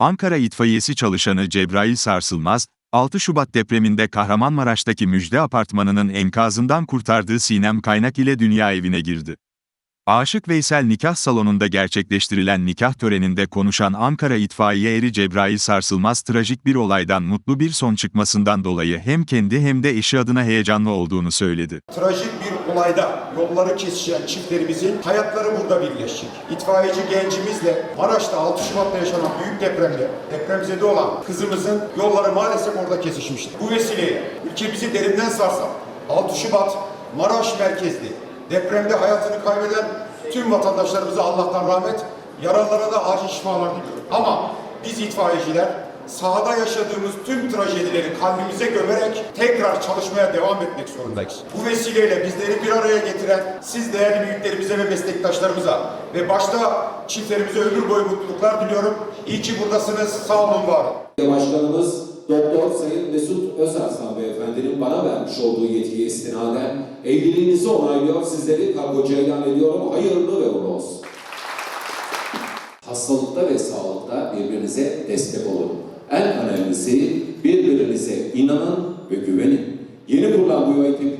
Ankara itfaiyesi çalışanı Cebrail Sarsılmaz, 6 Şubat depreminde Kahramanmaraş'taki Müjde Apartmanı'nın enkazından kurtardığı Sinem Kaynak ile dünya evine girdi. Aşık Veysel nikah salonunda gerçekleştirilen nikah töreninde konuşan Ankara itfaiye eri Cebrail Sarsılmaz trajik bir olaydan mutlu bir son çıkmasından dolayı hem kendi hem de eşi adına heyecanlı olduğunu söyledi. Trajik bir olayda yolları kesişen çiftlerimizin hayatları burada birleşecek. İtfaiyeci gencimizle Maraş'ta 6 Şubat'ta yaşanan büyük depremde depremzede olan kızımızın yolları maalesef orada kesişmiştir. Bu vesileyle ülkemizi derinden sarsan 6 Şubat Maraş merkezli depremde hayatını kaybeden tüm vatandaşlarımıza Allah'tan rahmet, yaralılara da acil şifalar diliyorum. Ama biz itfaiyeciler sahada yaşadığımız tüm trajedileri kalbimize gömerek tekrar çalışmaya devam etmek zorundayız. Bu vesileyle bizleri bir araya getiren siz değerli büyüklerimize ve meslektaşlarımıza ve başta çiftlerimize ömür boyu mutluluklar diliyorum. İyi ki buradasınız. Sağ olun, var olun. Başkanımız Doktor Sayın Mesut Özarslan Beyefendinin bana vermiş olduğu yetkiye istinaden evliliğinizi onaylıyor, sizleri kargocu ilan ediyorum. Hayırlı ve uğurlu olsun. Hastalıkta ve sağlıkta birbirinize destek olun. En önemlisi birbirinize inanın ve güvenin. Yeni kurulan bu yuvayı tebrik.